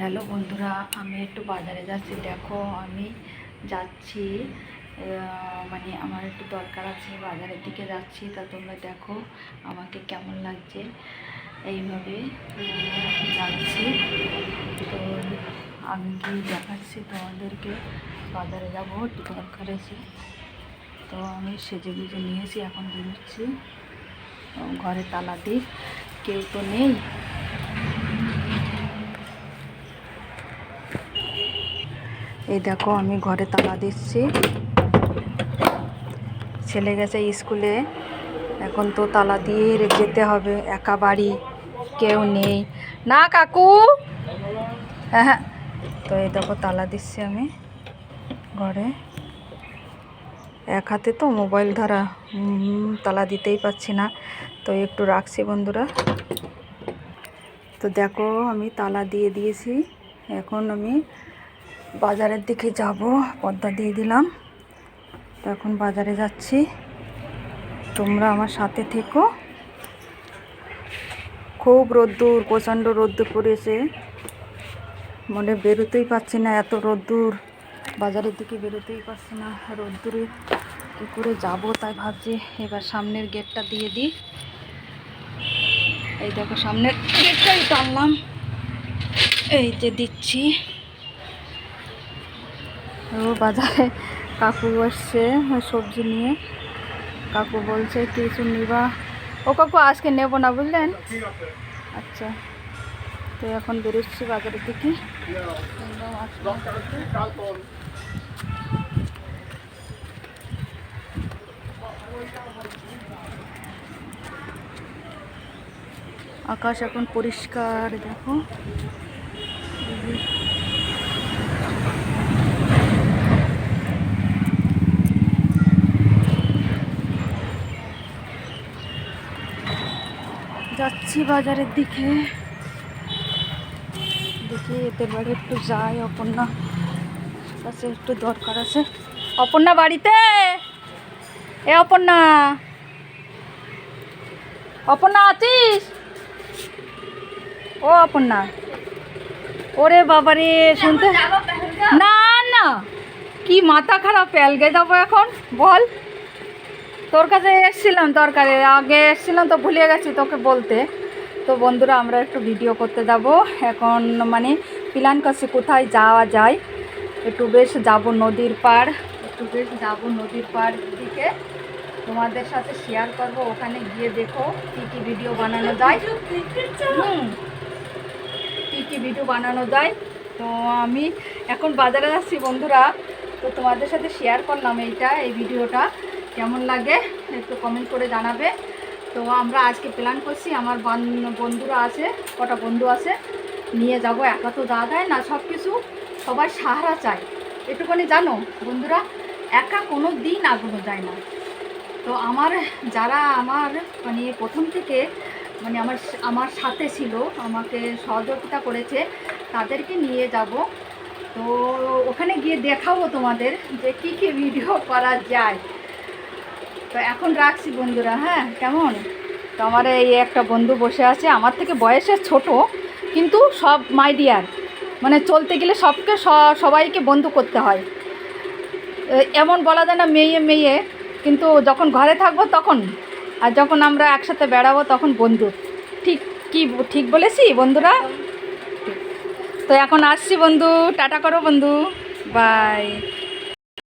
Hello বন্ধুরা, আমি একটু বাজারে যাচ্ছি। দেখো, আমি যাচ্ছি মানে আমার একটু দরকার আছে, বাজারের দিকে যাচ্ছি। তা তোমরা দেখো আমাকে কেমন লাগছে এইভাবে যাচ্ছি। তো আমি কি দেখাচ্ছি তোমাদেরকে? বাজারে যাব, একটু দরকার আছে। তো আমি সেজে গুজে নিয়েছি, এখন বেরোচ্ছি। তো ঘরে তালা দিই কেউ তো নেই। এই দেখো, আমি ঘরে তালা দিচ্ছি। ছেলে গেছে স্কুলে। এখন তো তালা দিয়ে যেতে হবে, একা বাড়ি কেউ নেই। না, কাকু? হ্যাঁ তো এই দেখো, তালা দিচ্ছি আমি ঘরে। এক হাতে তো মোবাইল ধরা তালা দিতেই পারছি না। তো একটু রাখছি বন্ধুরা। তো দেখো, আমি তালা দিয়ে দিয়েছি। এখন আমি বাজারের দিকে যাব পর্দা দিয়ে দিলাম। তো এখন বাজারে যাচ্ছি। তোমরা আমার সাথে থেকো। খুব রোদ্দুর, প্রচণ্ড রোদ্দুর পড়েছে। মনে বেরোতেই পারছি না, এত রোদ্দুর। বাজারের দিকে বেরোতেই পারছি না, রোদ্দুরে কী করে যাব তাই ভাবছি। এবার সামনের গেটটা দিয়ে দিই। এই দেখো, সামনের গেটটাই টানলাম। এই যে দিচ্ছি। বাজারে কাকু বসছে সবজি নিয়ে। কাকু বলছে, কিছু নিবা। ও কাকু, আজকে নেব না বুঝলেন? আচ্ছা। তো এখন বেরোচ্ছি বাজারের দিকে। আকাশ এখন পরিষ্কার, দেখো। যাচ্ছি বাজারের দিকে। দেখি এদের বাড়ি একটু যাই, অপর্ণা কাছে একটু দরকার আছে। অপর্ণা বাড়িতে? এ অপর্ণা। অপর্ণা আছিস? ও অপর্ণা। ওরে বাবারে, শুনতে না না। কি মাথা খারাপ প্যালগে যাব এখন? বল। তোর কাছে এসেছিলাম দরকারে আগে এসেছিলাম তো ভুলে গেছি তোকে বলতে। তো বন্ধুরা, আমরা একটু ভিডিও করতে যাব। এখন মানে প্ল্যান করছি কোথায় যাওয়া যায়। একটু বেশ যাব নদীর পাড়, একটু বেশ যাব নদীর পাড় দিকে। তোমাদের সাথে শেয়ার করব, ওখানে গিয়ে দেখো কী কী ভিডিও বানানো যায়। কী কী ভিডিও বানানো যায়। তো আমি এখন বাজারে যাচ্ছি বন্ধুরা। তো তোমাদের সাথে শেয়ার করলাম এইটা, এই ভিডিওটা কেমন লাগে একটু কমেন্ট করে জানাবে। তো আমরা আজকে প্ল্যান করছি, আমার বান- বন্ধুরা আছে, কটা বন্ধু আছে, নিয়ে যাব একা তো যাওয়া যায় না সব কিছু সবার সাহারা চাই। একটুখানি জানো বন্ধুরা, একা কোনো দিন আগুনো যায় না। তো আমার যারা আমার মানে প্রথম থেকে মানে আমার আমার সাথে ছিল, আমাকে সহযোগিতা করেছে, তাদেরকে নিয়ে যাব। তো ওখানে গিয়ে দেখাবো তোমাদের যে কী কী ভিডিও করা যায়। তো এখন রাখছি বন্ধুরা হ্যাঁ? কেমন? তো আমার এই একটা বন্ধু বসে আছে, আমার থেকে বয়সে ছোট, কিন্তু সব মাই ডিয়ার মানে চলতে গেলে সবকে সবাইকে বন্ধু করতে হয়। এমন বলা যায় না মেয়ে মেয়ে, কিন্তু যখন ঘরে থাকব তখন, আর যখন আমরা একসাথে বেড়াবো তখন বন্ধু। ঠিক কি, ঠিক বলেছি বন্ধুরা? তো এখন আসছি বন্ধু, টাটা করো বন্ধু বাই